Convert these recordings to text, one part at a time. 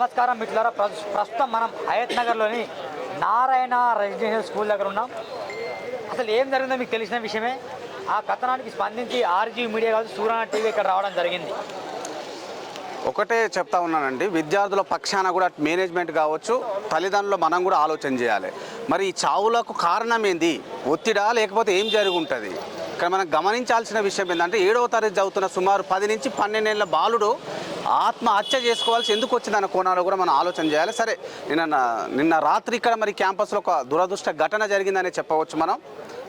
నమస్కారం మిట్లారా ప్రస్తుతం మనం హయత్ నగర్లోని నారాయణ రెసిడెన్షియల్ స్కూల్ దగ్గర ఉన్నాం. అసలు ఏం జరిగిందో మీకు తెలిసిన విషయమే ఆ కథనానికి స్పందించి ఆర్జీ మీడియా కాదు సూర్యన టీవీ ఇక్కడ రావడం జరిగింది. ఒకటే చెప్తా ఉన్నానండి విద్యార్థుల పక్షాన కూడా మేనేజ్మెంట్ కావచ్చు తల్లిదండ్రులు మనం కూడా ఆలోచన చేయాలి. మరి ఈ చావులకు కారణం ఏంది? ఒత్తిడా లేకపోతే ఏం జరిగి ఉంటుంది ఇక్కడ మనం గమనించాల్సిన విషయం ఏంటంటే ఏడవ తరగతి చదువుతున్న సుమారు పది నుంచి పన్నెండేళ్ళ బాలుడు ఆత్మహత్య చేసుకోవాల్సి ఎందుకు వచ్చిందన్న కోణాలు కూడా మనం ఆలోచన చేయాలి. సరే నిన్న నిన్న రాత్రి ఇక్కడ మరి క్యాంపస్లో ఒక దురదృష్ట ఘటన జరిగిందనే చెప్పవచ్చు మనం.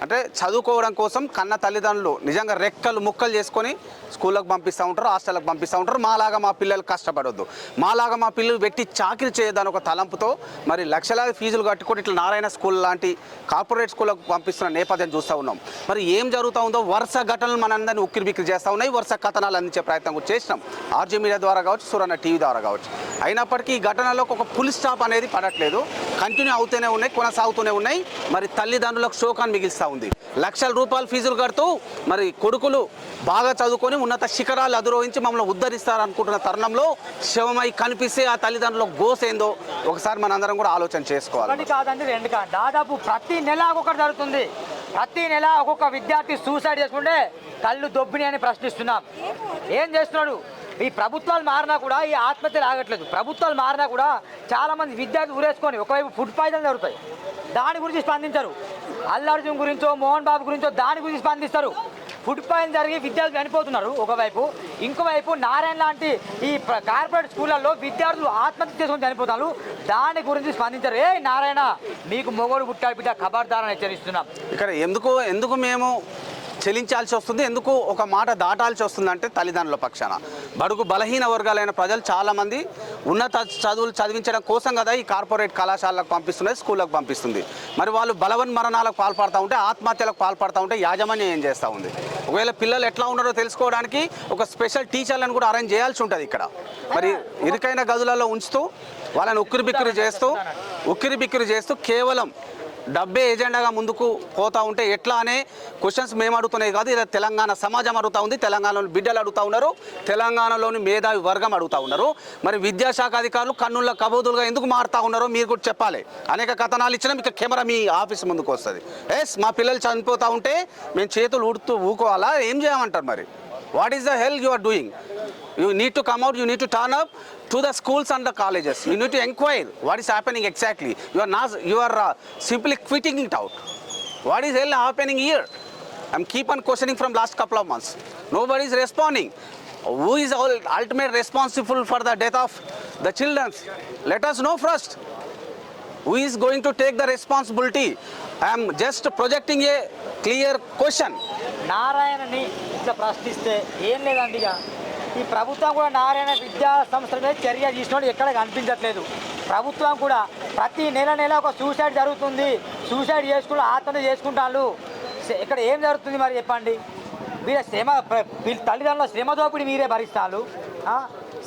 అంటే చదువుకోవడం కోసం కన్న తల్లిదండ్రులు నిజంగా రెక్కలు ముక్కలు చేసుకొని స్కూళ్ళకు పంపిస్తూ ఉంటారు హాస్టల్కి పంపిస్తూ ఉంటారు. మాలాగా మా పిల్లలు కష్టపడొద్దు. మాలాగా మా పిల్లలు పెట్టి చాకిరీ చేయదని ఒక తలంపుతో మరి లక్షలాది ఫీజులు కట్టుకొని ఇట్లా నారాయణ స్కూల్ లాంటి కార్పొరేట్ స్కూళ్ళకు పంపిస్తున్న నేపథ్యం చూస్తూ ఉన్నాం. మరి ఏం జరుగుతూ ఉందో వరుస ఘటనలు మనందరినీ ఉక్కిరి బిక్కిరి చేస్తూ ఉన్నాయి. వరుస కథనాలు అందించే ప్రయత్నం చేసినాం. ఆర్జీ మీడియా ద్వారా కావచ్చు సురన్న టీవీ ద్వారా కావచ్చు. అయినప్పటికీ ఈ ఘటనలో ఒక పులి స్టాప్ అనేది పడట్లేదు. కంటిన్యూ అవుతూనే ఉన్నాయి కొనసాగుతూనే ఉన్నాయి. మరి తల్లిదండ్రులకు శోకాన్ని మిగిలిస్తూ ఉంది. లక్షల రూపాయలు ఫీజులు కడుతూ మరి కొడుకులు బాగా చదువుకొని ఉన్నత శిఖరాలు అధిరోహించి మమ్మల్ని ఉద్ధరిస్తారనుకుంటున్న తరుణంలో శవమై కనిపిస్తే ఆ తల్లిదండ్రుల గోసేందో ఒకసారి మనందరం కూడా ఆలోచన చేసుకోవాలి. కాదండి రెండు కాదు. దాదాపు ప్రతి నెల ఒక్కొక్కటి జరుగుతుంది. ప్రతి నెల ఒక్కొక్క విద్యార్థి సూసైడ్ చేసుకుంటే కళ్ళు దొబ్బిని అని ప్రశ్నిస్తున్నాం. ఏం చేస్తున్నాడు? ఈ ప్రభుత్వాలు మారినా కూడా ఈ ఆత్మహత్యలు ఆగట్లేదు ప్రభుత్వాలు మారినా కూడా చాలా మంది విద్యార్థులు ఊరేసుకొని ఒకవైపు ఫుడ్ పాయిజన్ జరుగుతాయి. దాని గురించి స్పందించరు. అల్లార్జున్ గురించో మోహన్ బాబు గురించో దాని గురించి స్పందిస్తారు. ఫుడ్ పాయింట్ జరిగి విద్యార్థులు చనిపోతున్నారు ఒకవైపు. ఇంకోవైపు నారాయణ లాంటి ఈ కార్పొరేట్ స్కూళ్ళల్లో విద్యార్థులు ఆత్మహత్య చేసుకొని చనిపోతున్నారు. దాని గురించి స్పందించారు. ఏ నారాయణ మీకు మొగోడు పుట్టాడు బిడ్డ ఖబర్దారని హెచ్చరిస్తున్నాం. ఇక్కడ ఎందుకు ఎందుకు మేము చెల్లించాల్సి వస్తుంది. ఎందుకు? ఒక మాట దాటాల్సి వస్తుంది అంటే తల్లిదండ్రుల పక్షాన. బడుగు బలహీన వర్గాలైన ప్రజలు చాలామంది ఉన్నత చదువులు చదివించడం కోసం కదా ఈ కార్పొరేట్ కళాశాలకు పంపిస్తున్నది స్కూళ్ళకు పంపిస్తుంది. మరి వాళ్ళు బలవన్ మరణాలకు పాల్పడతా ఉంటే ఆత్మహత్యలకు పాల్పడతా ఉంటే యాజమాన్యం ఏం చేస్తూ ఉంది? ఒకవేళ పిల్లలు ఎట్లా ఉన్నారో తెలుసుకోవడానికి ఒక స్పెషల్ టీచర్లను కూడా అరేంజ్ చేయాల్సి ఉంటుంది ఇక్కడ. మరి ఇరుకైన గదులలో ఉంచుతూ వాళ్ళని ఉక్కిరి బిక్కిరి చేస్తూ ఉక్కిరి బిక్కిరి చేస్తూ కేవలం డబ్బే ఏజెండాగా ముందుకు పోతా ఉంటే ఎట్లా అనే క్వశ్చన్స్ మేము అడుగుతున్నాయి కాదు ఇది తెలంగాణ సమాజం అడుగుతా ఉంది తెలంగాణలోని బిడ్డలు అడుగుతా ఉన్నారు తెలంగాణలోని మేధావి వర్గం అడుగుతా ఉన్నారు. మరి విద్యాశాఖ అధికారులు కన్నుల కబోదులుగా ఎందుకు మారుతా ఉన్నారో మీరు కూడా చెప్పాలి. అనేక కథనాలు ఇచ్చినా మీకు కెమెరా మీ ఆఫీస్ ముందుకు వస్తుంది. ఎస్ మా పిల్లలు చనిపోతూ ఉంటే మేము చేతులు ఊడుతూ ఊకోవాలా? ఏం చేయమంటారు మరి? What is the hell you are doing? You need to come out, you need to turn up to the schools and the colleges. You need to inquire what is happening exactly. You are, not, you are uh, simply quitting it out. What is hell happening here? I'm keep on questioning from last couple of months. Nobody is responding. Who is all ultimate responsible for the death of the children? Let us know first. Who is going to take the responsibility? I am just projecting a clear question. ఇట్లా ప్రశ్నిస్తే ఏం లేదండి ఇక. ఈ ప్రభుత్వం కూడా నారాయణ విద్యా సంస్థల మీద చర్య తీసినోడు ఎక్కడ కనిపించట్లేదు. ప్రభుత్వం కూడా ప్రతి నెల నెల ఒక సూసైడ్ జరుగుతుంది. సూసైడ్ చేసుకుంటూ ఆత్మహత్య చేసుకుంటాను ఇక్కడ ఏం జరుగుతుంది మరి చెప్పండి? వీళ్ళ శ్రమ వీళ్ళ తల్లిదండ్రుల శ్రమ దోపిడి మీరే భరిస్తారు.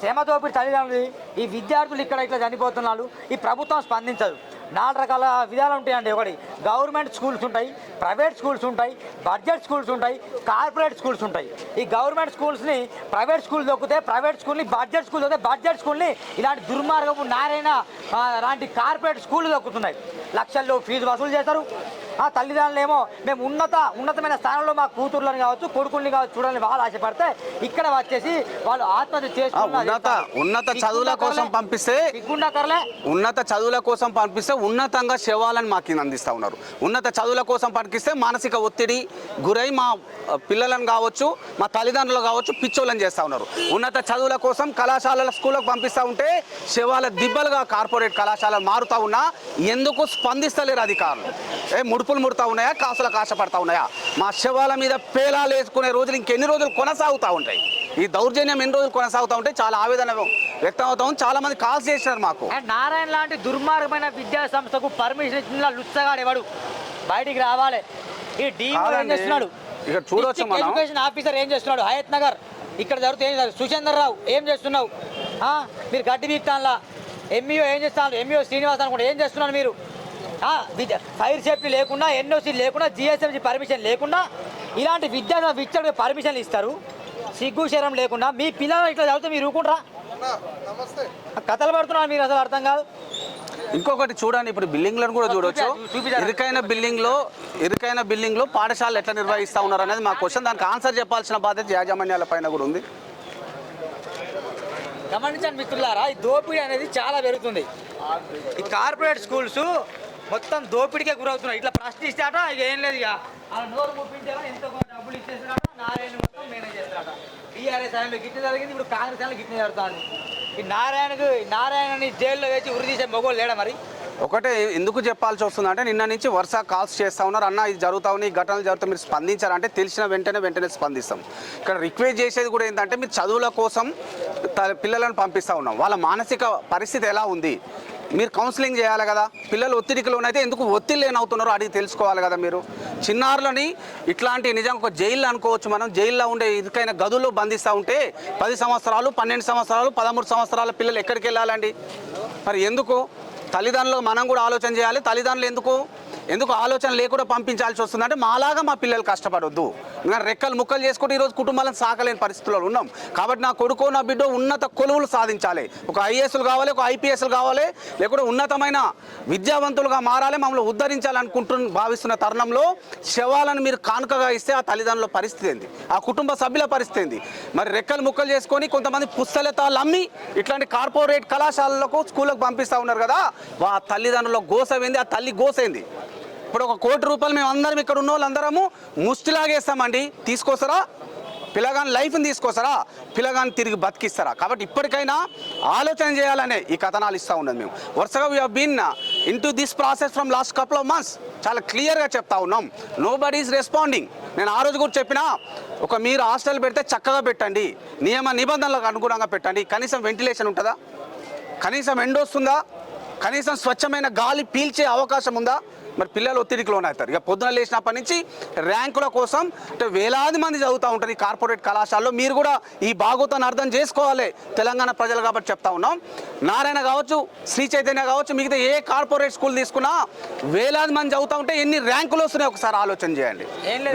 శ్రమ దోపిడి తల్లిదండ్రులు ఈ విద్యార్థులు ఇక్కడ ఇట్లా చనిపోతున్నారు. ఈ ప్రభుత్వం స్పందించదు. నాలుగు రకాల విధాలు ఉంటాయండి. ఒకటి గవర్నమెంట్ స్కూల్స్ ఉంటాయి ప్రైవేట్ స్కూల్స్ ఉంటాయి బడ్జెట్ స్కూల్స్ ఉంటాయి కార్పొరేట్ స్కూల్స్ ఉంటాయి. ఈ గవర్నమెంట్ స్కూల్స్ని ప్రైవేట్ స్కూల్ దొక్కితే ప్రైవేట్ స్కూల్ని బడ్జెట్ స్కూల్ దొక్కితే బడ్జెట్ స్కూల్ని ఇలాంటి దుర్మార్గపు నారాయణ లాంటి కార్పొరేట్ స్కూళ్ళు దొక్కుతున్నాయి. లక్షల్లో ఫీజు వసూలు చేస్తారు. ఆ తల్లిదండ్రులు ఏమో మేము ఉన్నత ఉన్నతమైన స్థానంలో మా కూతుర్లను కావచ్చు కొడుకుల్ని కావచ్చు చూడాలని వాళ్ళు ఆశపడితే ఇక్కడ వచ్చేసి వాళ్ళు ఆత్మహత్య ఆ, చేసుకున్నా ఉన్నత ఉన్నత చదువుల కోసం పంపిస్తే సిగ్గుండకర్లే ఉన్నత చదువుల కోసం పంపిస్తే ఉన్నతంగా శవాలను మాకు అందిస్తూ ఉన్నారు. ఉన్నత చదువుల కోసం పంపిస్తే మానసిక ఒత్తిడి గురై మా పిల్లలను కావచ్చు మా తల్లిదండ్రులు కావచ్చు పిచ్చోళ్ళని చేస్తూ ఉన్నారు. ఉన్నత చదువుల కోసం కళాశాలల స్కూళ్ళకు పంపిస్తూ ఉంటే శవాల దిబ్బలుగా కార్పొరేట్ కళాశాలలు మారుతా ఉన్నా ఎందుకు స్పందిస్తలేరు అధికారులు? ఏ ముడుపులు ముడుతా ఉన్నాయా? కాసులకు ఆశపడతా ఉన్నాయా? మా శవాల మీద పేలాలు వేసుకునే రోజులు ఇంకెన్ని రోజులు కొనసాగుతూ ఉంటాయి? ఈ దౌర్జన్యం ఎన్ని రోజులు కొనసాగుతూ ఉంటే చాలా ఆవేదన వ్యక్తం అవుతా ఉంది. చాలా మంది కాల్స్ చేసినారు మాకు. నారాయణ లాంటి దుర్మార్గమైన విద్యా సంస్థకు పర్మిషన్ ఇచ్చిన లుచ్చగాడు ఎవడు? బయటికి రావాలి. ఈ డీన్ ఏం. చేస్తున్నాడు? ఇక్కడ చూడొచ్చు. ఎడ్యుకేషన్ ఆఫీసర్ ఏం చేస్తున్నాడు? హయత్ నగర్. ఇక్కడ జరుగుతుంది ఏం సుచందర్ రావు ఏం చేస్తున్నావు? ఆ, మీరు గడ్డి బీక్తాన్లా ఎంఈఓ ఏం చేస్తాను? ఎంఈఓ శ్రీనివాస్ అనుకుంటే ఏం చేస్తున్నారు మీరు? ఫైర్ సేఫ్టీ లేకుండా ఎన్ఓసి లేకుండా జిఎస్ఎంసి పర్మిషన్ లేకుండా ఇలాంటి విద్యా విద్యకు పర్మిషన్లు ఇస్తారు. సిగ్గు శరం లేకుండా మీ పిల్లలు ఇట్లా చదివితే మీరు ఊరుకుంటారా? కథలు పడుతున్నారు మీరు అసలు అర్థం కాదు? ఇంకొకటి చూడండి ఇప్పుడు బిల్డింగ్లను కూడా చూడొచ్చు. చూపిరా. ఇరుకైన బిల్డింగ్లో ఇరుకైన బిల్డింగ్లో పాఠశాలలు ఎట్లా నిర్వహిస్తా ఉన్నారు అనేది మా క్వశ్చన్. దానికి ఆన్సర్ చెప్పాల్సిన బాధ్యత యాజమాన్యాల పైన కూడా ఉంది. గమనించండి మిత్రులారా ఈ దోపిడీ అనేది చాలా పెరుగుతుంది. ఈ కార్పొరేట్ స్కూల్స్ మొత్తం దోపిడికే గురవుతున్నాయి. ఇట్లా ప్రశ్నిస్తాట ఇక ఏం లేదు ఇక. అలా నోరు ముప్పించారా ఎంతో కొంత డబ్బులు ఇచ్చేస్తారట నారాయణ మొత్తం మేనేజ్ చేస్తారట. టీఆర్ఎస్ టైంలో గిట్ట జరిగింది ఇప్పుడు కాంగ్రెస్ ఆయన గిట్ట జరుగుతాను ఈ నారాయణకు నారాయణని జైల్లో వేసి ఉరి తీసే మొగోళ్ళు లేడా మరి? ఒకటే ఎందుకు చెప్పాల్సి వస్తుంది అంటే నిన్న నుంచి వరుస కాల్స్ చేస్తా ఉన్నారు. అన్న ఇది జరుగుతా ఉన్నాయి ఈ ఘటనలు జరుగుతాయి మీరు స్పందించారంటే తెలిసిన వెంటనే వెంటనే స్పందిస్తాం. ఇక్కడ రిక్వెస్ట్ చేసేది కూడా ఏంటంటే మీరు చదువుల కోసం త- పిల్లలను పంపిస్తూ ఉన్నాం. వాళ్ళ మానసిక పరిస్థితి ఎలా ఉంది? మీరు కౌన్సిలింగ్ చేయాలి కదా. పిల్లలు ఒత్తిడికి లోనైతే ఎందుకు ఒత్తిడి లేనవుతున్నారో అడిగి తెలుసుకోవాలి కదా మీరు. చిన్నారులని ఇట్లాంటి నిజంగా ఒక జైల్లో అనుకోవచ్చు మనం. జైల్లో ఉండే ఇదికైన గదుల్లో బంధిస్తూ ఉంటే పది సంవత్సరాలు పన్నెండు సంవత్సరాలు పదమూడు సంవత్సరాల పిల్లలు ఎక్కడికి వెళ్ళాలండి? మరి ఎందుకు? తల్లిదండ్రులు మనం కూడా ఆలోచన చేయాలి. తల్లిదండ్రులు ఎందుకు? ఎందుకు ఆలోచన లేకుండా పంపించాల్సి వస్తుందంటే మాలాగా మా పిల్లలు కష్టపడొద్దు. ఇంకా రెక్కలు ముక్కలు చేసుకుంటే ఈరోజు కుటుంబాలను సాకలేని పరిస్థితుల్లో ఉన్నాం. కాబట్టి నా కొడుకు నా బిడ్డ ఉన్నత కొలువులు సాధించాలి. ఒక ఐఏఎస్లు కావాలి ఒక ఐపీఎస్లు కావాలి లేకుంటే ఉన్నతమైన విద్యావంతులుగా మారాలి మమ్మల్ని ఉద్ధరించాలనుకుంటు భావిస్తున్న తరుణంలో శవాలను మీరు కానుకగా ఇస్తే ఆ తల్లిదండ్రుల పరిస్థితి ఏంది? ఆ కుటుంబ సభ్యుల పరిస్థితి ఏంది? మరి రెక్కలు ముక్కలు చేసుకొని కొంతమంది పుస్తలతాలు అమ్మి ఇట్లాంటి కార్పొరేట్ కళాశాలలకు స్కూళ్ళకు పంపిస్తూ ఉన్నారు కదా? ఆ తల్లిదండ్రుల గోసైంది ఆ తల్లి గోసైంది? ఇప్పుడు ఒక కోటి రూపాయలు మేము అందరం ఇక్కడ ఉన్న వాళ్ళందరము ముష్టిలాగేస్తామండి. తీసుకొస్తారా? పిల్లగాని లైఫ్ని తీసుకొస్తారా? పిల్లగాని తిరిగి బతికిస్తారా? కాబట్టి ఇప్పటికైనా ఆలోచన చేయాలనే ఈ కథనాలు ఇస్తూ ఉన్నది మేము. వరుసగా we been into this process from last couple of months చాలా క్లియర్గా చెప్తా ఉన్నాం. నో బడీ ఈజ్ రెస్పాండింగ్ నేను ఆ రోజు కూడా చెప్పినా ఒక మీరు హాస్టల్ పెడితే చక్కగా పెట్టండి. నియమ నిబంధనలకు అనుగుణంగా పెట్టండి. కనీసం వెంటిలేషన్ ఉంటుందా? కనీసం ఎండ వస్తుందా కనీసం స్వచ్ఛమైన గాలి పీల్చే అవకాశం ఉందా? మరి పిల్లలు ఒత్తిడికి లోనవుతారు. ఇక పొద్దున లేచినప్పటి నుంచి ర్యాంకుల కోసం అంటే వేలాది మంది చదువుతూ ఉంటారు ఈ కార్పొరేట్ కళాశాలలో. మీరు కూడా ఈ బాగోతాన్ని అర్థం చేసుకోవాలి తెలంగాణ ప్రజలు కాబట్టి చెప్తా ఉన్నాం. నారాయణ కావచ్చు శ్రీ చైతన్య కావచ్చు మిగతా ఏ కార్పొరేట్ స్కూల్ తీసుకున్నా వేలాది మంది చదువుతూ ఉంటే ఎన్ని ర్యాంకులు వస్తున్నాయి ఒకసారి ఆలోచన చేయండి.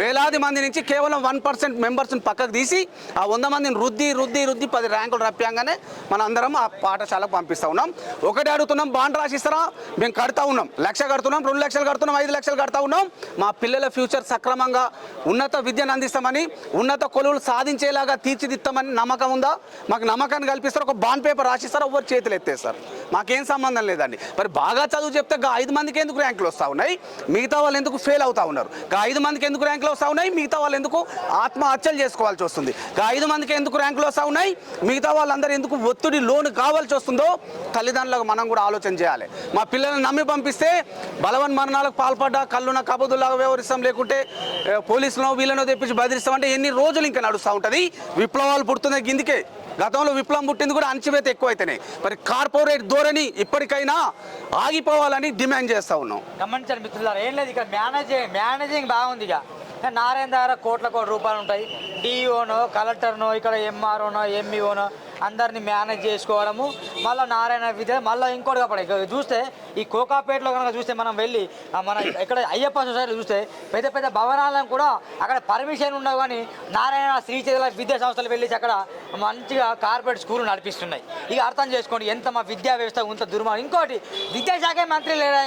వేలాది మంది నుంచి కేవలం వన్ పర్సెంట్ మెంబర్స్ని పక్కకు తీసి ఆ వంద మందిని రుద్ది రుద్ది రుద్ది పది ర్యాంకులు రప్పాగానే మన అందరం ఆ పాఠశాలకు పంపిస్తా ఉన్నాం. ఒకటి అడుగుతున్నాం బాండ్ రాసిస్తారా? మేము కడతా ఉన్నాం. లక్ష కడుతున్నాం రెండు లక్షలు కడుతున్నాం ఐదు లక్షలు కడతా ఉన్నాం. మా పిల్లల ఫ్యూచర్ సక్రమంగా ఉన్నత విద్యను అందిస్తామని ఉన్నత కొలువులు సాధించేలాగా తీర్చిదిద్దామని నమ్మకం ఉందా? మాకు నమ్మకాన్ని కల్పిస్తారు ఒక బాండ్ పేపర్ రాసిస్తారు ఎవరు చేతులు ఎత్తేస్తారు. మాకేం సంబంధం లేదండి. మరి బాగా చదువు చెప్తే ఐదు మందికి ఎందుకు ర్యాంకులు వస్తూ ఉన్నాయి? మిగతా వాళ్ళు ఎందుకు ఫెయిల్ అవుతా ఉన్నారు? ఐదు మందికి ఎందుకు ర్యాంకులు వస్తూ ఉన్నాయి? మిగతా వాళ్ళు ఎందుకు ఆత్మహత్యలు చేసుకోవాల్సి వస్తుంది? గా ఐదు మందికి ఎందుకు ర్యాంకులు వస్తూ ఉన్నాయి? మిగతా వాళ్ళందరూ ఎందుకు ఒత్తిడి లోను కావాల్సి వస్తుందో తల్లిదండ్రులకు మనం కూడా ఆలోచన చేయాలి. మా పిల్లల్ని నమ్మి పంపిస్తే బలవన్ మరణాలకు పాల్పడ్డా కళ్ళున కబుదులాగా వ్యవహరిస్తాం లేకుంటే పోలీసులను వీళ్ళనో తెప్పించి బెదిరిస్తాం అంటే ఎన్ని రోజులు ఇంకా నడుస్తూ ఉంటుంది? విప్లవాలు పుడుతున్నాయి గిందికే గతంలో విప్లవం పుట్టింది కూడా అణచివేత ఎక్కువైతేనే. మరి కార్పొరేట్ ధోరణి ఇప్పటికైనా ఆగిపోవాలని డిమాండ్ చేస్తూ ఉన్నాం. గమనించండి మిత్రులారా ఏం లేదు ఇక్కడ మేనేజింగ్ మేనేజింగ్ బాగుంది ఇక. నారాయణ దగ్గర కోట్ల కోట్ల రూపాయలు ఉంటాయి. డిఈఓనో కలెక్టర్నో ఇక్కడ ఎంఆర్ఓనో ఎంఈఓనో అందరిని మేనేజ్ చేసుకోవడము మళ్ళీ నారాయణ విద్య మళ్ళీ ఇంకోటి కాబట్టి చూస్తే ఈ కోకాపేటలో కనుక చూస్తే మనం వెళ్ళి మన ఇక్కడ అయ్యప్ప సొసైటీ చూస్తే పెద్ద పెద్ద భవనాలను కూడా అక్కడ పర్మిషన్ ఉండవు కానీ నారాయణ శ్రీచేతుల విద్యా సంస్థలు వెళ్ళి అక్కడ మంచిగా కార్పొరేట్ స్కూల్ నడిపిస్తున్నాయి. ఇక అర్థం చేసుకోండి ఎంత మా విద్యా వ్యవస్థ ఇంత దుర్మార్గం ఇంకోటి విద్యాశాఖ మంత్రి లేడా?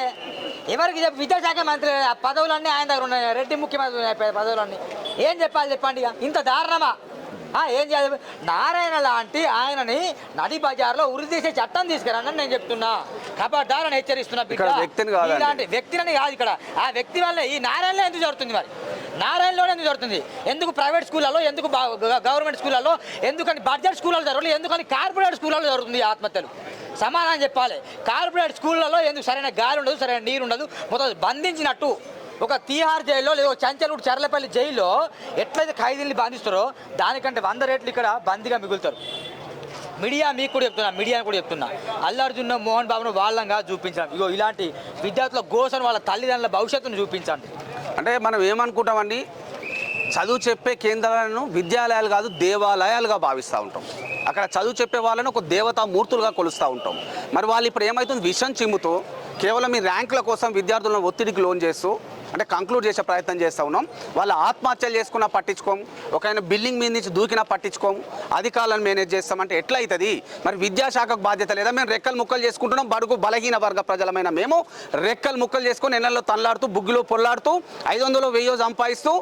ఎవరికి విద్యాశాఖ మంత్రి ఆ పదవులన్నీ ఆయన దగ్గర ఉన్నాయి రెడ్డి ముఖ్యమంత్రి ఉన్నాయి పదవులన్నీ. ఏం చెప్పాలి చెప్పండి ఇక? ఇంత దారుణమా? ఏం చేయాలి? నారాయణ లాంటి ఆయనని నడి బజార్లో ఉరి తీసే చట్టం తీసుకురండి నేను చెప్తున్నా. కబడ్డారని హెచ్చరిస్తున్నా బిడ్డ. ఇలాంటి వ్యక్తిని కాదు ఇక్కడ. ఆ వ్యక్తి వల్లే ఈ నారాయణలో ఎందుకు జరుగుతుంది మరి? నారాయణలోనే ఎందుకు జరుగుతుంది? ఎందుకు ప్రైవేట్ స్కూళ్ళలో ఎందుకు గవర్నమెంట్ స్కూళ్ళలో ఎందుకని బడ్జెట్ స్కూళ్ళలో జరగలేదు ఎందుకని కార్పొరేట్ స్కూళ్ళలో జరుగుతుంది ఆత్మహత్యలు? సమాధానం చెప్పాలి. కార్పొరేట్ స్కూళ్ళలో ఎందుకు సరైన గాలి ఉండదు సరైన నీరు ఉండదు మొత్తం బంధించినట్టు. ఒక తీహార్ జైల్లో లేదా చంచలూరు చర్లపల్లి జైల్లో ఎట్లయితే ఖైదీల్ని బంధిస్తారో దానికంటే వంద రేట్లు ఇక్కడ బందీగా మిగులుతారు. మీడియా మీకు కూడా చెప్తున్నా మీడియాని కూడా చెప్తున్నా. అల్లార్జున్ మోహన్ బాబును వాళ్ళంగా చూపించాం ఇగో ఇలాంటి విద్యార్థుల గోసను వాళ్ళ తల్లిదండ్రుల భవిష్యత్తును చూపించండి అంటే మనం ఏమనుకుంటామండి? చదువు చెప్పే కేంద్రాలను విద్యాలయాలు కాదు దేవాలయాలుగా భావిస్తూ ఉంటాం. అక్కడ చదువు చెప్పే వాళ్ళని ఒక దేవతా మూర్తులుగా కొలుస్తూ ఉంటాం. మరి వాళ్ళు ఇప్పుడు ఏమవుతుంది విషం చిమ్ముతూ కేవలం ఈ ర్యాంకుల కోసం విద్యార్థులను ఒత్తిడికి లోన్ చేస్తూ అంటే కంక్లూడ్ చేసే ప్రయత్నం చేస్తూ ఉన్నాం. వాళ్ళ ఆత్మహత్యలు చేసుకున్నా పట్టించుకోము ఒక ఆయన బిల్డింగ్ మీద నుంచి దూకినా పట్టించుకోము అధికారులను మేనేజ్ చేస్తామంటే ఎట్లా అవుతుంది? మరి విద్యాశాఖకు బాధ్యత లేదా మేము రెక్కలు ముక్కలు చేసుకుంటున్నాం. బడుగు బలహీన వర్గ ప్రజలమైన మేము రెక్కలు ముక్కలు చేసుకొని ఎన్నెల్లో తనలాడుతూ బుగ్గిలో పొల్లాడుతూ ఐదు వందలు వెయ్యో సంపాదిస్తూ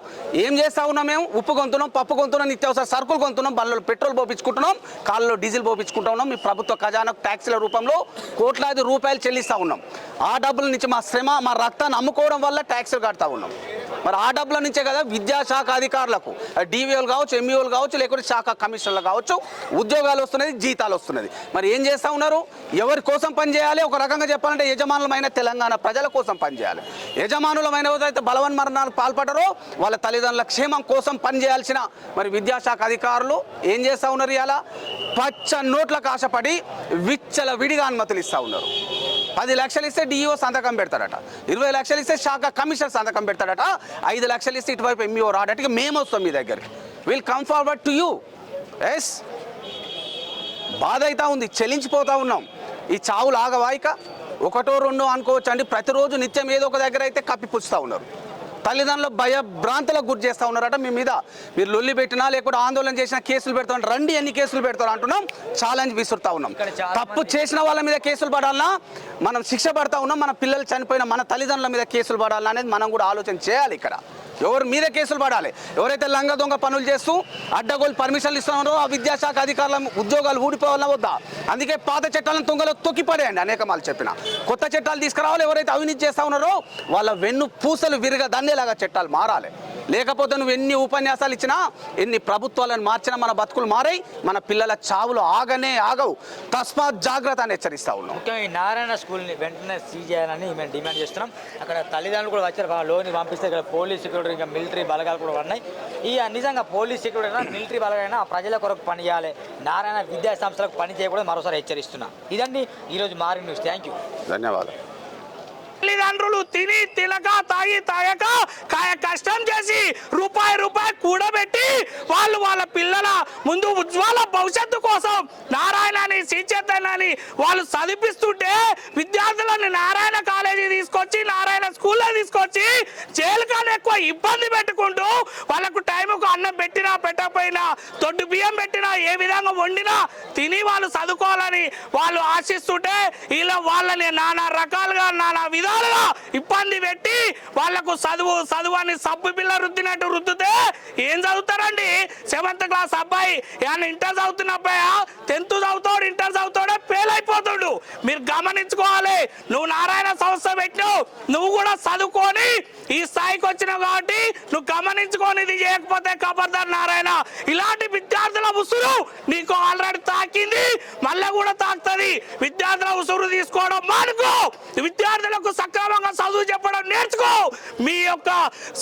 ఏం చేస్తా ఉన్నాం మేము? ఉప్పు కొంతున్నాం పప్పు కొంతున్నాం నిత్యావసర సరుకులు కొంతున్నాం బండ్లలో పెట్రోల్ పోపించుకుంటున్నాం కాళ్ళలో డీజిల్ పోపించుకుంటా ఉన్నాం. మీ ప్రభుత్వ ఖజానాకు ట్యాక్సీల రూపంలో కోట్లాది రూపాయలు చెల్లిస్తూ ఉన్నాం. ఆ డబ్బుల నుంచి మా శ్రమ మా రక్తాన్ని అమ్ముకోవడం వల్ల కడతా ఉన్నాం. మరి ఆ డబ్బుల నుంచే కదా విద్యాశాఖ అధికారులకు డివిఓలు కావచ్చు ఎంఈఓలు కావచ్చు లేకుంటే శాఖ కమిషనర్లు కావచ్చు ఉద్యోగాలు వస్తున్నది జీతాలు వస్తున్నది. మరి ఏం చేస్తూ ఉన్నారు? ఎవరి కోసం పనిచేయాలి ఒక రకంగా చెప్పాలంటే యజమానులమైన తెలంగాణ ప్రజల కోసం పనిచేయాలి యజమానులమైన ఎవరైతే బలవన్ మరణాలు పాల్పడరో వాళ్ళ తల్లిదండ్రుల క్షేమం కోసం పనిచేయాల్సిన మరి విద్యాశాఖ అధికారులు ఏం చేస్తూ ఉన్నారు ఇలా పచ్చ నోట్లకు ఆశపడి విచ్చల విడిగా అనుమతులు ఇస్తూ ఉన్నారు. పది లక్షలు ఇస్తే డిఈఓ సంతకం పెడతాడట. ఇరవై లక్షలు ఇస్తే శాఖ కమిషనర్ సంతకం పెడతాడట. ఐదు లక్షలు ఇస్తే ఇటువైపు ఎంఈఓ రాడట. మేము వస్తాం మీ దగ్గరికి. Will come forward to you yes బాధ అవుతా ఉంది. చెలించిపోతూ ఉన్నాం. ఈ చావులు ఆగవాయిక. ఒకటో రెండో అనుకోవచ్చు అండి ప్రతిరోజు నిత్యం ఏదో ఒక దగ్గర అయితే కప్పిపుచ్చుతూ ఉన్నారు. తల్లిదండ్రులు భయ భ్రాంతులకు గురి చేస్తూ ఉన్నారట. మీ మీద మీరు లొల్లి పెట్టినా లేకపోతే ఆందోళన చేసినా కేసులు పెడతాం రండి ఎన్ని కేసులు పెడతారు అంటున్నాం. ఛాలెంజ్ విసురుతా ఉన్నాం. తప్పు చేసిన వాళ్ళ మీద కేసులు పడాలన్నా మనం శిక్ష పడతా ఉన్నాం మన పిల్లలు చనిపోయిన మన తల్లిదండ్రుల మీద కేసులు పడాలన్నా అనేది మనం కూడా ఆలోచన చేయాలి ఇక్కడ. ఎవరు మీరే కేసులు పడాలి. ఎవరైతే లంగ దొంగ పనులు చేస్తూ అడ్డగోలు పర్మిషన్లు ఇస్తున్నారో ఆ విద్యాశాఖ అధికారుల ఉద్యోగాలు ఊడిపోవాలన్నా వద్దా? అందుకే పాత చట్టాలను తొంగలో తొక్కిపడేయండి అనేక మాలు చెప్పిన. కొత్త చట్టాలు తీసుకురావాలి ఎవరైతే అవినీతి చేస్తా ఉన్నారో వాళ్ళ వెన్ను పూసలు విరగ దండేలాగా చట్టాలు మారాలి. లేకపోతే నువ్వు ఎన్ని ఉపన్యాసాలు ఇచ్చినా ఎన్ని ప్రభుత్వాలను మార్చినా మన బతుకులు మారాయి మన పిల్లల చావులు ఆగనే ఆగవు. తస్మాత్ జాగ్రత్త అని హెచ్చరిస్తా ఉన్నాం. ముఖ్యంగా ఈ నారాయణ స్కూల్ని వెంటనే సీజ్ చేయాలని మేము డిమాండ్ చేస్తున్నాం. అక్కడ తల్లిదండ్రులు కూడా వచ్చారు లోని పంపిస్తే ఇక్కడ పోలీస్ సెక్యూరిటీ ఇంకా మిలిటరీ బలగాలు కూడా ఉన్నాయి. ఈ నిజంగా పోలీస్ సెక్యూరిటీ అయినా మిలిటరీ బలగాలైనా ప్రజల కొరకు పని చేయాలి నారాయణ విద్యా సంస్థలకు పని చేయకూడదు మరోసారి హెచ్చరిస్తున్నా. ఇదండి ఈరోజు మారి న్యూస్. Thank you. ధన్యవాదాలు. తల్లిదండ్రులు తిని తినక తాగి తాగక కాయ కష్టం చేసి రూపాయి రూపాయి కూడబెట్టి వాళ్ళు వాళ్ళ పిల్లల ముందు ఉజ్వల భవిష్యత్తు కోసం నారాయణని శ్రీచైతన్యని వాళ్ళు చదివిస్తుంటే విద్యార్థులను నారాయణ కాలేజీ తీసుకొచ్చి నారాయణ స్కూల్లో తీసుకొచ్చి జైలు కానీ ఎక్కువ ఇబ్బంది పెట్టుకుంటూ వాళ్ళకు టైంకు అన్నం పెట్టినా పెట్టకపోయినా తొడ్డు బియ్యం పెట్టినా ఏ విధంగా వండినా తిని వాళ్ళు చదువుకోవాలని వాళ్ళు ఆశిస్తుంటే ఇలా వాళ్ళని నానా రకాలుగా నానా విధాలుగా ఇబ్బంది పెట్టి వాళ్ళకు చదువు చదువు అని సబ్బు పిల్ల రుద్దినట్టు రుద్దితే ఏం చదువుతారండి? సెవెంత్ క్లాస్ అబ్బాయి ఏమన్నా ఇంటర్ చదువుతున్న అబ్బాయి? టెన్త్ చదువుతాడు ఇంటర్ చదువుతాడే ఫెయిల్ అయిపోతాడు. మీరు గమనించుకోవాలి నువ్వు నారాయణ సంస్థ పెట్టినావు నువ్వు కూడా చదువుకొని ఈ స్థాయికి వచ్చినావు కాబట్టి నువ్వు గమనించుకొని ఇది చేయకపోతే కబర్దార్ నారాయణ. ఇలాంటి విద్యార్థుల ఉసురు నీకు ఆల్రెడీ తాకింది మళ్ళీ కూడా తాకుతుంది. విద్యార్థుల ఉసురు తీసుకోవడం మానుకో. విద్యార్థులకు సక్రమంగా చదువు చెప్పడం నేర్చుకో. మీ యొక్క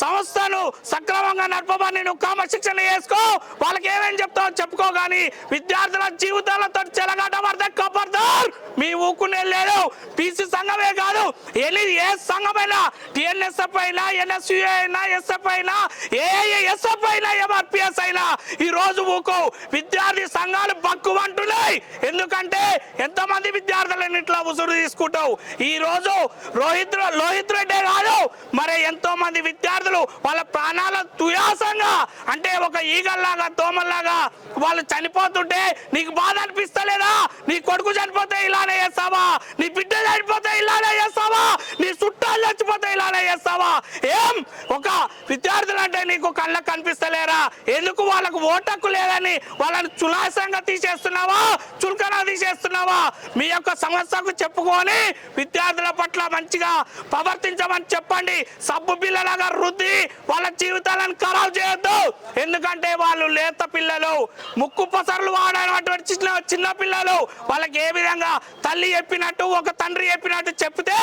సంస్థను సక్రమంగా నడపమని నువ్వు క్రమశిక్షణ చేసుకో వాళ్ళకి ఏమేమి చెప్తావు చెప్పుకో కానీ విద్యార్థుల జీవితాలతో చెలగాట పడితే కబర్దార్ మీ ఊకునే లేదు. పీసీ సంఘమే కాదు. ఎన్ని ఏ సంఘమైనా టిఎన్ఎస్ఎఫ్ అయినా ఎన్ఎస్యు అయినా ఎస్ఎఫ్ అయినా ఏఎస్ఎఫ్ ఎస్ఎఫ్ అయినా ఎంఆర్పిఎస్ అయినా ఈ రోజు ఊకు. విద్యార్థి సంఘాలు బక్కువంటున్నాయి. ఎందుకంటే ఎంతమంది విద్యార్థులను ఇట్లా ఉసురు తీసుకుంటావు? ఈ రోజు రోహిత్ లోహిత్ రెడ్డే కాదు మరి ఎంతో మంది విద్యార్థులు వాళ్ళ ప్రాణాల తుయాసంగా అంటే ఒక ఈగల్లాగా తోమల్లాగా వాళ్ళు చనిపోతుంటే నీకు బాధ అనిపిస్తలేదా? నీ కొడుకు చనిపోతే ఇలానే చేస్తావా? నీ బిడ్డ నీ చచ్చిపోతే ఇలానే చేస్తావా? ఏం? ఒక విద్యార్థులు అంటే నీకు కళ్ళకు కనిపిస్తలేరా? ఎందుకు వాళ్ళకు ఓటక్కు లేదని వాళ్ళని చులాసంగా తీసేస్తున్నావా? చులకన తీసేస్తున్నావా? మీ యొక్క సమస్యకు చెప్పుకొని విద్యార్థుల పట్ల మంచిగా ప్రవర్తించమని చెప్పండి. సబ్బు పిల్లలాగా రుద్ది వాళ్ళ జీవితాలను ఖరాబ్ చేయొద్దు. ఎందుకంటే వాళ్ళు లేత పిల్లలు ముక్కు పసరులు వాడనటువంటి చిన్న చిన్న పిల్లలు. వాళ్ళకి ఏ విధంగా తల్లి చెప్పినట్టు ఒక తండ్రి చెప్పినట్టు చెప్తే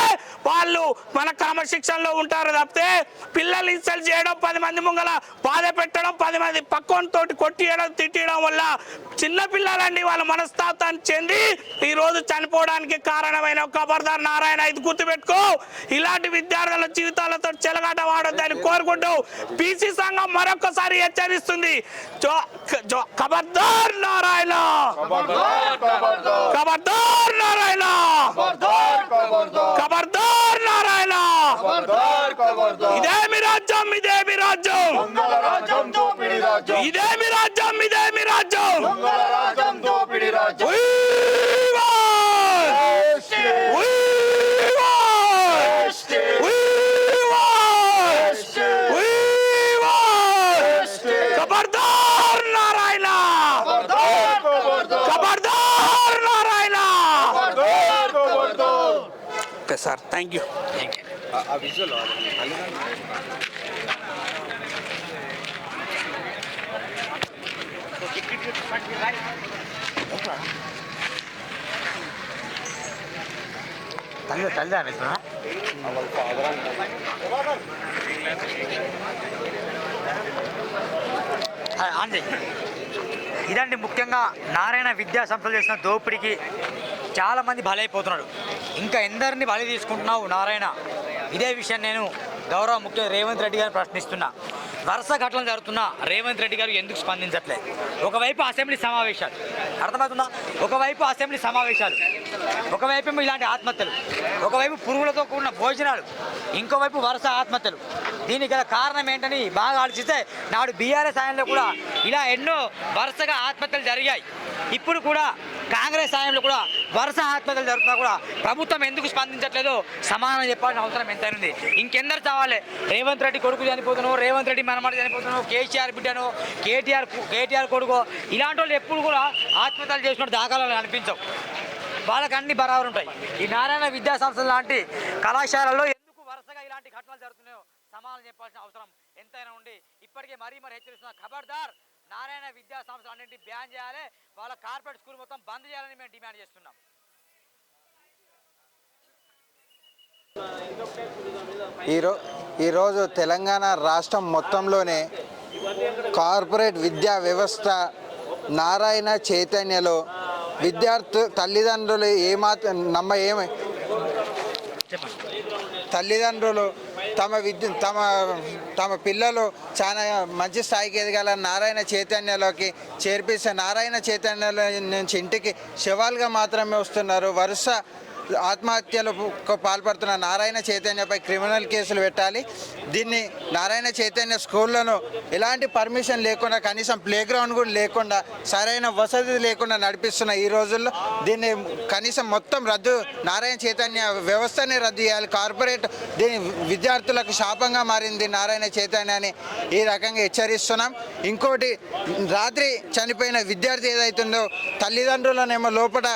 వాళ్ళు మన క్రమశిక్షణలో ఉంటారు తప్పితే పిల్లలు ఇన్సల్ట్ చేయడం పది మంది ముంగల బాధ పెట్టడం పది మంది పక్కనతోటి కొట్టియడం తిట్టడం వల్ల చిన్న పిల్లలండి వాళ్ళ మనస్తాపాన్ని చెంది ఈ రోజు చనిపోవడానికి కారణమైన కబర్దార్ నారాయణ ఇది గుర్తుపెట్టుకో ఇలాంటి విద్యార్థుల జీవితాలతో చెలగాట వాడొద్దని కోరుకుంటూ బీసీ సంఘం మరొకసారి హెచ్చరిస్తుంది. నారాయణ కబర్దార్ నారాయణ. కబర్దార్ నారాయణ. రాజ్యం దోపిడి రాజ్యం ఇదేమి రాజ్యం ఇదేమి రాజ్యం దొంగల రాజ్యం దోపిడి రాజ్యం We want! We want! We తల్లి తల్లి అండి ఇదండి ముఖ్యంగా నారాయణ విద్యా సంస్థలు చేసిన దోపిడీకి చాలామంది బలైపోతున్నాడు ఇంకా ఎందరిని బలి తీసుకుంటున్నావు నారాయణ? ఇదే విషయం నేను గౌరవ ముఖ్య రేవంత్ రెడ్డి గారిని ప్రశ్నిస్తున్నా. వరుస ఘటనలు జరుగుతున్న రేవంత్ రెడ్డి గారు ఎందుకు స్పందించట్లేదు? ఒకవైపు అసెంబ్లీ సమావేశాలు. అర్థమవుతుందా? ఒకవైపు అసెంబ్లీ సమావేశాలు. ఒకవైపు ఇలాంటి ఆత్మహత్యలు. ఒకవైపు పురుగులతో కూడిన భోజనాలు. ఇంకోవైపు వరుస ఆత్మహత్యలు. దీనికి గల కారణం ఏంటని బాగా ఆలోచిస్తే నాడు బీఆర్ఎస్ ఆయనలో కూడా ఇలా ఎన్నో వరుసగా ఆత్మహత్యలు జరిగాయి. ఇప్పుడు కూడా కాంగ్రెస్ సాయంలో కూడా వరుస ఆత్మహత్యలు జరుగుతున్నా కూడా ప్రభుత్వం ఎందుకు స్పందించట్లేదు? సమాధానం చెప్పాల్సిన అవసరం ఎంతైంది? ఇంకెందరు చావాలి? రేవంత్ రెడ్డి కొడుకు చనిపోతున్నావు రేవంత్ రెడ్డి మనమాట చనిపోతున్నావు కేసీఆర్ బిడ్డను కేటీఆర్ కేటీఆర్ కొడుకు. ఇలాంటి వాళ్ళు ఎప్పుడు కూడా ఆత్మహత్యలు చేసినట్టు దాఖలాలు అనిపించవు. వాళ్ళకి అన్ని బరాబరు ఉంటాయి. ఈ నారాయణ విద్యా సంస్థలు లాంటి కళాశాలలో ఎందుకు వరుసగా ఇలాంటి ఘటనలు జరుగుతున్నాయో సమాధానం చెప్పాల్సిన అవసరం ఎంతైనా ఉండి ఇప్పటికే మరీ మరి హెచ్చరిస్తున్న ఖబర్దార్ నారాయణ విద్యా సంస్థలు అన్నింటి బ్యాన్ చేయాలి. వాళ్ళ కార్పొరేట్ స్కూల్ మొత్తం బంద్ చేయాలని మేము డిమాండ్ చేస్తున్నాం. ఈరో ఈరోజు తెలంగాణ రాష్ట్రం మొత్తంలోనే కార్పొరేట్ విద్యా వ్యవస్థ నారాయణ చైతన్యలో విద్యార్థు తల్లిదండ్రులు ఏమాత్రం నమ్మ ఏమి? తల్లిదండ్రులు తమ విద్య తమ తమ పిల్లలు చాలా మంచి స్థాయికి ఎదగాల నారాయణ చైతన్యలోకి చేర్పిస్తే నారాయణ చైతన్యలో నుంచి ఇంటికి శవాలుగా మాత్రమే వస్తున్నారు. వరుస ఆత్మహత్యలకు పాల్పడుతున్న నారాయణ చైతన్యపై క్రిమినల్ కేసులు పెట్టాలి. దీన్ని నారాయణ చైతన్య స్కూళ్ళను ఎలాంటి పర్మిషన్ లేకుండా కనీసం ప్లే గ్రౌండ్ కూడా లేకుండా సరైన వసతి లేకుండా నడిపిస్తున్న ఈ రోజుల్లో దీన్ని కనీసం మొత్తం రద్దు నారాయణ చైతన్య వ్యవస్థనే రద్దు చేయాలి. కార్పొరేట్ దీని విద్యార్థులకు శాపంగా మారింది నారాయణ చైతన్య అని ఈ రకంగా హెచ్చరిస్తున్నాం. ఇంకోటి రాత్రి చనిపోయిన విద్యార్థి ఏదైతుందో తల్లిదండ్రులనేమో లోపల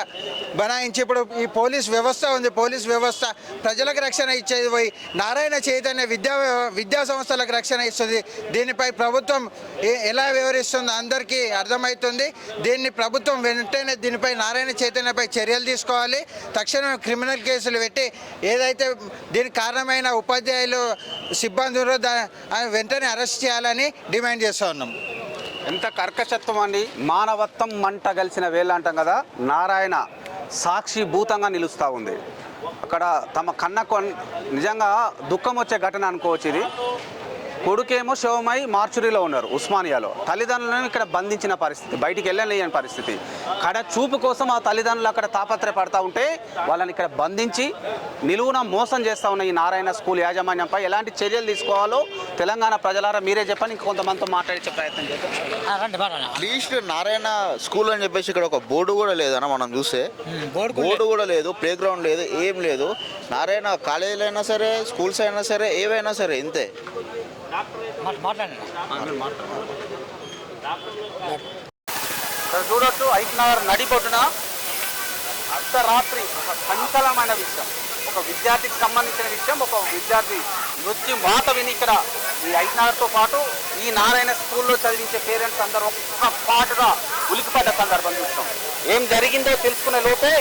బనాయించి ఇప్పుడు ఈ పోలీస్ వ్యవస్థ ఉంది పోలీస్ వ్యవస్థ. ప్రజలకు రక్షణ ఇచ్చేది పోయి నారాయణ చైతన్య విద్యా విద్యా సంస్థలకు రక్షణ ఇస్తుంది. దీనిపై ప్రభుత్వం ఏ- ఎలా వివరిస్తుందో అందరికీ అర్థమవుతుంది. దీన్ని ప్రభుత్వం వెంటనే దీనిపై నారాయణ చైతన్యపై చర్యలు తీసుకోవాలి. తక్షణం క్రిమినల్ కేసులు పెట్టి ఏదైతే దీనికి కారణమైన ఉపాధ్యాయులు సిబ్బంది వెంటనే అరెస్ట్ చేయాలని డిమాండ్ చేస్తూ ఉన్నాం. ఎంత కర్కశత్వం అండి. మానవత్వం మంట కలిసిన వేళ అంటాం కదా. నారాయణ సాక్షి భూతంగా నిలుస్తూ ఉంది. అక్కడ తమ కన్నకు నిజంగా దుఃఖం వచ్చే ఘటన అనుకోవచ్చు ఇది. కొడుకేమో శవమై మార్చురీలో ఉన్నారు ఉస్మానియాలో. తల్లిదండ్రులను ఇక్కడ బంధించిన పరిస్థితి బయటికి వెళ్ళలేని పరిస్థితి. కడ చూపు కోసం ఆ తల్లిదండ్రులు అక్కడ తాపత్రయపడతా ఉంటే వాళ్ళని ఇక్కడ బంధించి నిలువున మోసం చేస్తా ఉన్న ఈ నారాయణ స్కూల్ యాజమాన్యంపై ఎలాంటి చర్యలు తీసుకోవాలో తెలంగాణ ప్రజలారా మీరే చెప్పని ఇంకొంతమందితో మాట్లాడించే ప్రయత్నం చేద్దాం. అట్లీస్ట్ నారాయణ స్కూల్ అని చెప్పేసి ఇక్కడ ఒక బోర్డు కూడా లేదన్న మనం చూస్తే. బోర్డు కూడా బోర్డు కూడా లేదు ప్లే గ్రౌండ్ లేదు ఏం లేదు. నారాయణ కాలేజీలు అయినా సరే స్కూల్స్ అయినా సరే ఏవైనా సరే ఇంతే. చూడొచ్చు ఐట్నగర్ నడిబొడ్డున అర్ధరాత్రి ఒక సంచలమైన విషయం. ఒక విద్యార్థికి సంబంధించిన విషయం ఒక విద్యార్థి నృత్యం మాట విని ఇక్కడ ఈ ఐట్నగర్తో పాటు ఈ నారాయణ స్కూల్లో చదివించే పేరెంట్స్ అందరూ ఒక్క పాటుగా ఉలికిపడ్డ సందర్భం చూస్తాం. ఏం జరిగిందో తెలుసుకునే లోపే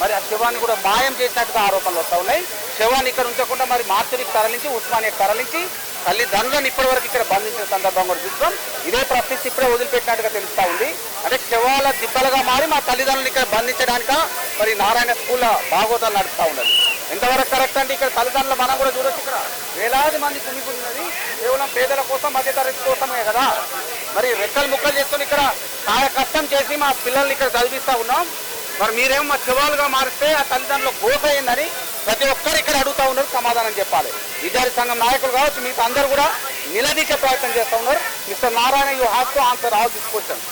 మరి ఆ శవాన్ని కూడా మాయం చేసినట్టుగా ఆరోపణలు వస్తూ ఉన్నాయి. శవాన్ని ఇక్కడ ఉంచకుండా మరి మార్చురికి తరలించి ఉస్మానియా తరలించి తల్లిదండ్రులను ఇప్పటివరకు ఇక్కడ బంధించిన సందర్భం కూడా చూస్తాం ఇదే ప్రాక్టీస్ ఇప్పుడే వదిలిపెట్టినట్టుగా తెలుస్తా ఉంది అంటే శవాల దిబ్బలుగా మారి మా తల్లిదండ్రులను ఇక్కడ బంధించడానిక మరి నారాయణ స్కూల్లో భాగోతాలు నడుస్తూ ఉన్నది. ఎంతవరకు కరెక్ట్ అంటే ఇక్కడ తల్లిదండ్రులు మనం కూడా చూడొచ్చు ఇక్కడ. వేలాది మంది కుమికున్నది. కేవలం పేదల కోసం మధ్యతరగతి కోసమే కదా. మరి రెక్కలు ముక్కలు చేసుకొని ఇక్కడ చాలా కష్టం చేసి మా పిల్లల్ని ఇక్కడ చదివిస్తూ ఉన్నాం. మరి మీరేమో మా శవాలుగా మారిస్తే ఆ తల్లిదండ్రులు గోస అయిందని ప్రతి ఒక్కరు ఇక్కడ అడుగుతా ఉన్నారు సమాధానం చెప్పాలి. విద్యార్థి సంఘం నాయకులు కావచ్చు మీకు అందరూ కూడా నిలదీసే ప్రయత్నం చేస్తూ ఉన్నారు. Mister Narayana you have to answer all this question